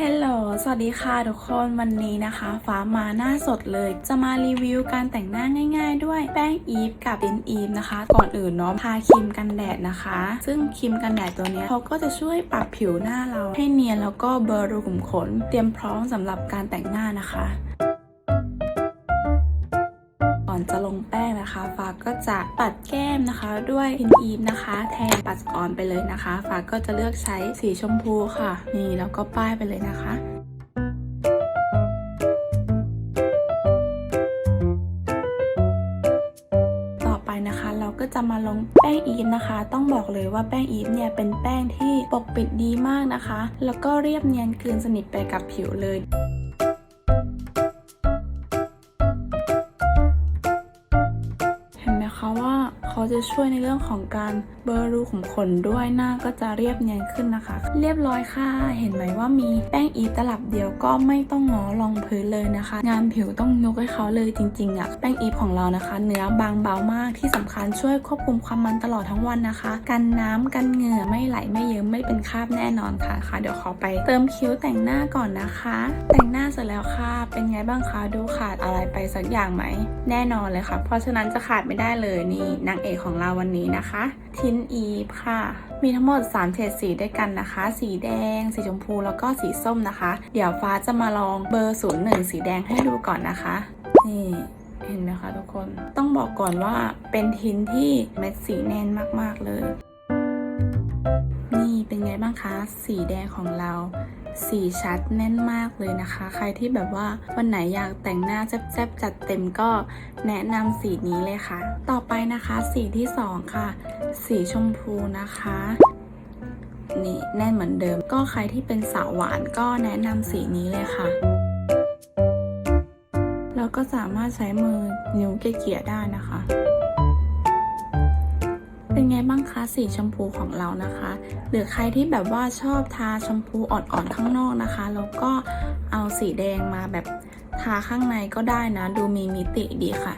ฮลโหล สวัสดีค่ะทุกคน วันนี้นะคะ ฟ้ามาหน้าสดเลย จะมารีวิวการแต่งหน้าง่าย ๆ ด้วยแป้งอีฟกับดินอีฟนะคะ ก่อนอื่นเนาะทาครีมกันแดดนะคะ ซึ่งครีมกันแดดตัวนี้เขาก็จะช่วยปรับผิวหน้าเราให้เนียนแล้วก็เบลอรูขุมขน เตรียมพร้อมสำหรับการแต่งหน้านะคะ จะลงแป้งนะคะ ฟ้าก็จะปัดแก้มนะคะ ด้วยพินอีฟนะคะ แทนปัดออนไปเลยนะคะ ฟ้าก็จะเลือกใช้สีชมพูค่ะ นี่แล้วก็ป้ายไปเลยนะคะต่อไปนะคะเราก็จะมาลงแป้งอีฟนะคะ ต้องบอกเลยว่าแป้งอีฟเนี่ยเป็นแป้งที่ปกปิดดีมากนะคะ แล้วก็เรียบเนียนกลืนสนิทไปกับผิวเลย ว่าจะช่วยในเรื่องของการเบลอรูขุมขนด้วยหน้าก็จะเรียบเนียนขึ้นนะคะ เรียบร้อยค่ะ เห็นไหมว่ามีแป้งอีตลับเดียวก็ไม่ต้องงอรองพื้นเลยนะคะ งานผิวต้องยกให้เขาเลยจริงๆอะแป้งอีของเรานะคะ เนื้อบางเบามากที่สำคัญช่วยควบคุมความมันตลอดทั้งวันนะคะ กันน้ำกันเหงื่อไม่ไหลไม่เยิ้มไม่เป็นคราบแน่นอนค่ะค่ะ เดี๋ยวขอไปเติมคิ้วแต่งหน้าก่อนนะคะ แต่งหน้าเสร็จแล้วค่ะ เป็นไงบ้างคะดูขาดอะไรไปสักอย่างไหมแน่นอนเลยค่ะ เพราะฉะนั้นจะขาดไม่ได้เลยนี่นางเอกของเราวันนี้นะคะทินอีฟค่ะ มีทั้งหมด 3 เฉดสีด้วยกันนะคะ สีแดง สีชมพู แล้วก็สีส้มนะคะ เดี๋ยวฟ้าจะมาลองเบอร์ 0 1 สีแดงให้ดูก่อนนะคะ นี่เห็นไหมคะทุกคน ต้องบอกก่อนว่าเป็นทินที่เม็ดสีแน่นมากๆเลย นี่เป็นไงบ้างคะ สีแดงของเรา สีชัดแน่นมากเลยนะคะ ใครที่แบบว่าวันไหนอยากแต่งหน้าแซ่บๆจัดเต็มก็แนะนำสีนี้เลยค่ะ ต่อไปนะคะสีที่สองค่ะ สีชมพูนะคะนี่แน่นเหมือนเดิม ก็ใครที่เป็นสาวหวานก็แนะนำสีนี้เลยค่ะแล้วก็สามารถใช้มือนิ้วเกี่ยๆได้นะคะ เป็นไงบ้างคะสีชมพูของเรานะคะ หรือใครที่แบบว่าชอบทาชมพูอ่อนๆข้างนอกนะคะแล้วก็เอาสีแดงมาแบบทาข้างในก็ได้นะ ดูมีมิติดีค่ะ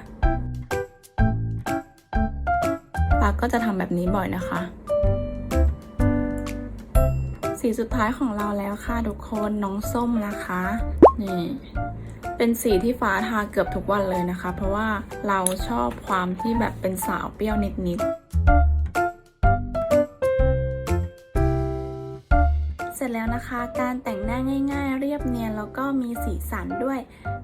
ปาก็จะทำแบบนี้บ่อยนะคะ สีสุดท้ายของเราแล้วค่ะทุกคนน้องส้มนะคะนี่เป็นสีที่ฟ้าทาเกือบทุกวันเลยนะคะ เพราะว่าเราชอบความที่แบบเป็นสาวเปรี้ยวนิดๆ ร็จแล้วนะคะ การแต่งหน้าง่าย ๆ เรียบเนียนแล้วก็มีสีสันด้วย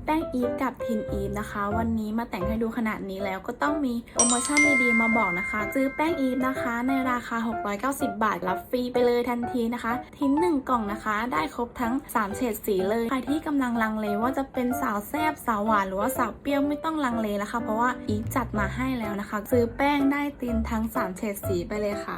แป้งอีฟกับทินอีฟนะคะ วันนี้มาแต่งให้ดูขนาดนี้แล้วก็ต้องมีโปรโมชั่นดีๆมาบอกนะคะซื้อแป้งอีฟนะคะ ในราคา 690 บาทรับฟรีไปเลยทันทีนะคะ ทิ้น1กล่องนะคะ ได้ครบทั้ง 3 เฉดสีเลยใครที่กำลังลังเลว่าจะเป็นสาวแซบสาวหวานหรือว่าสาวเปรี้ยวไม่ต้องลังเลแล้วค่ะเพราะว่าอีฟจัดมาให้แล้วนะคะ ซื้อแป้งได้ตินทั้ง 3 เฉดสีไปเลยค่ะ